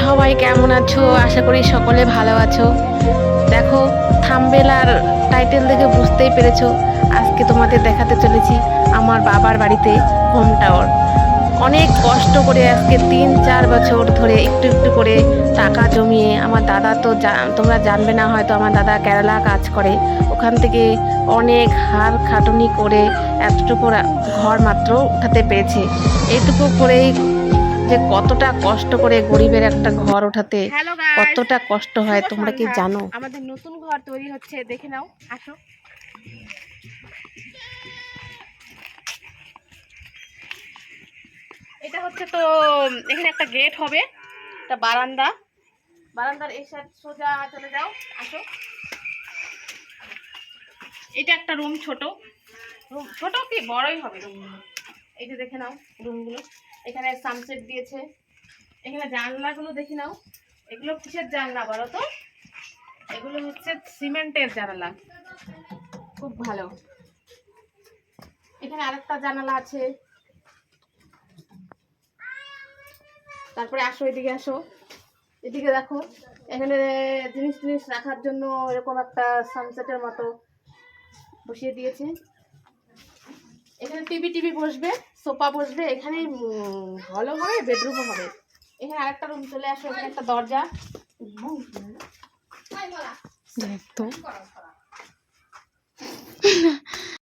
সবাই কেমন আছো? আশা করি সকলে ভালো আছো। দেখো, থাম্বেল আর টাইটেল দেখে বুঝতেই পেরেছ, আজকে তোমাদের দেখাতে চলেছি আমার বাবার বাড়িতে হোম টাওয়ার অনেক কষ্ট করে আজকে তিন, চার বছর ধরে একটু একটু করে টাকা জমিয়ে, আমার দাদা তো তোমরা জানবে না হয়তো, আমার দাদা কেরালা কাজ করে। ওখান থেকে অনেক হার খাটুনি করে এতটুকু ঘর মাত্র উঠাতে পেরেছে। এইটুকু করেই যে কতটা কষ্ট করে গরিবের একটা ঘর ওঠাতে কতটা কষ্ট হয় তোমরা কি জানো? আমাদের নতুন ঘর তৈরি হচ্ছে দেখে নাও আসো। এটা হচ্ছে তো এখানে একটা গেট হবে একটা বারান্দা। বারান্দার এই সাইড সোজা চলে যাও আসো। এটা একটা রুম ছোট। রুম ছোট কি? বড়ই হবে রুমগুলো এই যে দেখে নাও রুমগুলো এখানে সানসেট দিয়েছে। এখানে জানলাগুলো দেখি নাও। এগুলো কিসের জানলা বলো তো? এগুলো হচ্ছে সিমেন্টের জানালা। খুব ভালো। এখানে আরেকটা জানালা আছে। তারপরে আসো, এদিকে আসো। এদিকে দেখো, এখানে জিনিস টিনিস রাখার জন্য এরকম একটা সানসেটের মতো বসিয়ে দিয়েছে। এখানে টিভি টিভি বসবে সোফা বসবে এখানে হলও হবে বেডরুমও হবে। এখানে আরেকটা রুম চলে আসবে এখানে একটা দরজা। দেখতো